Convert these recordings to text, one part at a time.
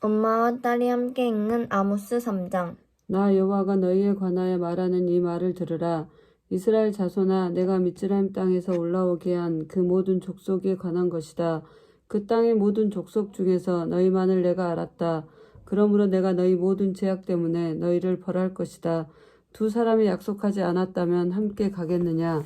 엄마와 딸이 함께 읽는 아모스 3장. 나 여호와가 너희에 관하여 말하는 이 말을 들으라. 이스라엘 자손아, 내가 미tz라임 땅에서 올라오게 한 그 모든 족속에 관한 것이다. 그 땅의 모든 족속 중에서 너희만을 내가 알았다. 그러므로 내가 너희 모든 죄악 때문에 너희를 벌할 것이다. 두 사람이 약속하지 않았다면 함께 가겠느냐?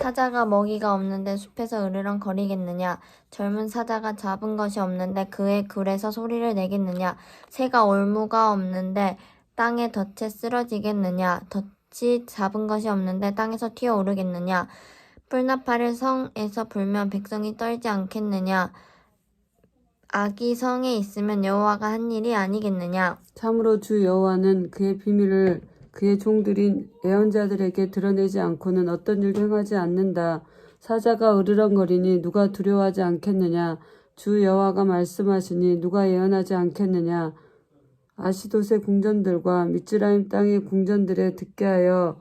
사자가 먹이가 없는데 숲에서 으르렁 거리겠느냐? 젊은 사자가 잡은 것이 없는데 그의 굴에서 소리를 내겠느냐? 새가 올무가 없는데 땅에 덫에 쓰러지겠느냐? 덫이 잡은 것이 없는데 땅에서 튀어오르겠느냐? 뿔나팔을 성에서 불면 백성이 떨지 않겠느냐? 악이 성에 있으면 여호와가 한 일이 아니겠느냐? 참으로 주 여호와는 그의 비밀을 그의 종들인 예언자들에게 드러내지 않고는 어떤 일도 행하지 않는다. 사자가 으르렁거리니 누가 두려워하지 않겠느냐? 주 여호와가 말씀하시니 누가 예언하지 않겠느냐? 아시돗의 궁전들과 미tz라임 땅의 궁전들에 듣게 하여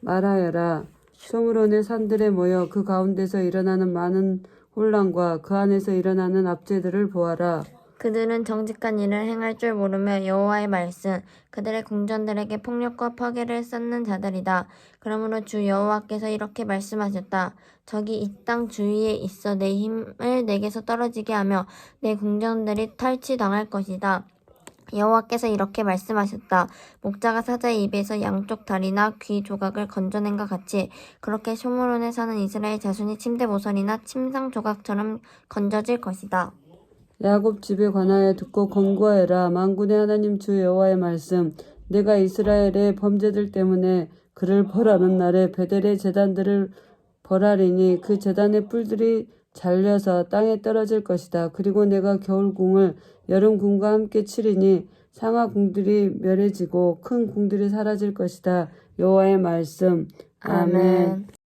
말하여라. 쇼므론의 산들에 모여 그 가운데서 일어나는 많은 혼란과 그 안에서 일어나는 압제들을 보아라. 그들은 정직한 일을 행할 줄 모르며 여호와의 말씀 그들의 궁전들에게 폭력과 파괴를 쌓는 자들이다. 그러므로 주 여호와께서 이렇게 말씀하셨다. 적이 이 땅 주위에 있어 내 힘을 내게서 떨어지게 하며 내 궁전들이 탈취당할 것이다. 여호와께서 이렇게 말씀하셨다. 목자가 사자의 입에서 양쪽 다리나 귀 조각을 건져낸 것 같이 그렇게 쇼므론에 사는 이스라엘 자손이 침대 모서리나 침상 조각처럼 건져질 것이다. 야곱 집에 관하여 듣고 권고하여라. 만군의 하나님 주 여호와의 말씀. 내가 이스라엘의 범죄들 때문에 그를 벌하는 날에 베델의 재단들을 벌하리니 그 재단의 뿔들이 잘려서 땅에 떨어질 것이다. 그리고 내가 겨울궁을 여름궁과 함께 치리니 상하궁들이 멸해지고 큰 궁들이 사라질 것이다. 여호와의 말씀. 아멘. 아멘.